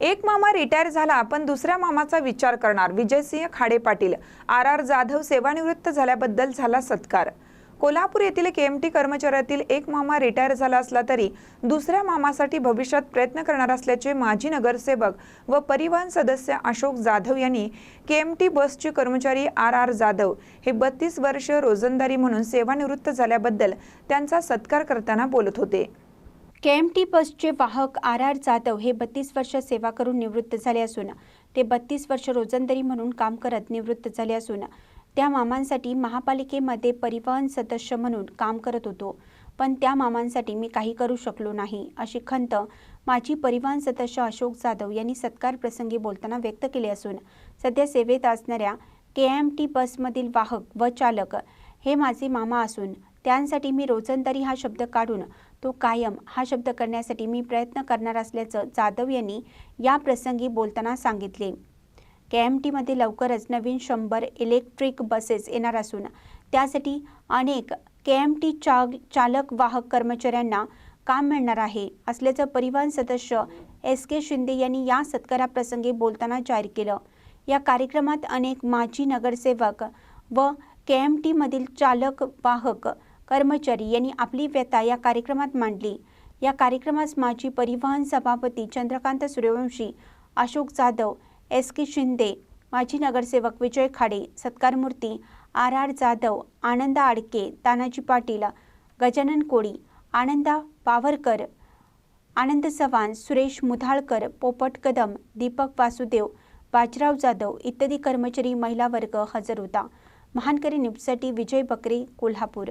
एक मामा रिटायर झाला पण दुसऱ्या मामाचा विचार करणार. विजयसिंह खाडे पाटील आर आर जाधव सेवानिवृत्त झाल्याबद्दल झाला सत्कार. कोल्हापूर येथील केएमटी कर्मचाऱ्यातील एक मामा रिटायर झाला असला तरी दुसऱ्या मामासाठी भविष्यात प्रयत्न करणार असल्याचे माजी नगरसेवक व परिवहन सदस्य अशोक जाधव यांनी केएमटी बसचे कर्मचारी आर आर जाधव हे बत्तीस वर्ष रोजंदारी म्हणून सेवानिवृत्त झाल्याबद्दल त्यांचा सत्कार करताना बोलत होते. केएमटी बसचे वाहक आर आर जाधव हे बत्तीस वर्ष सेवा करून निवृत्त झाले असून ते बत्तीस वर्ष रोजंदारी म्हणून काम करत निवृत्त झाले असून त्या मामांसाठी महापालिकेमध्ये परिवहन सदस्य म्हणून काम करत होतो. पण त्या मामांसाठी मी काही करू शकलो नाही अशी खंत माजी परिवहन सदस्य अशोक जाधव यांनी सत्कार प्रसंगी बोलताना व्यक्त केली असून सध्या सेवेत असणाऱ्या के एम टी बसमधील वाहक व चालक हे माझे मामा असून त्यांसाठी मी रोजंदारी हा शब्द काढून तो कायम हा शब्द करण्यासाठी मी प्रयत्न करणार असल्याचं जाधव यांनी या प्रसंगी बोलताना सांगितले. के एम टीमध्ये लवकरच नवीन शंभर इलेक्ट्रिक बसेस येणार असून त्यासाठी अनेक के एम टी चा चालक वाहक कर्मचाऱ्यांना काम मिळणार आहे असल्याचं परिवहन सदस्य एस के शिंदे यांनी या सत्काराप्रसंगी बोलताना जाहीर केलं. या कार्यक्रमात अनेक माजी नगरसेवक व के एम टीमधील चालक वाहक कर्मचारी यांनी आपली व्यथा या कार्यक्रमात मांडली. या कार्यक्रमास माजी परिवहन सभापती चंद्रकांत सूर्यवंशी अशोक जाधव एस के शिंदे माजी नगरसेवक विजय खाडे सत्कारमूर्ती आर आर जाधव आनंदा आडके तानाजी पाटील गजानन कोळी आनंदा पावरकर आनंद चव्हाण सुरेश मुधाळकर पोपट कदम दीपक वासुदेव बाजीराव जाधव इत्यादी कर्मचारी महिला वर्ग हजर होता. महानकरी न्यूजसाठी विजय बकरे कोल्हापूर.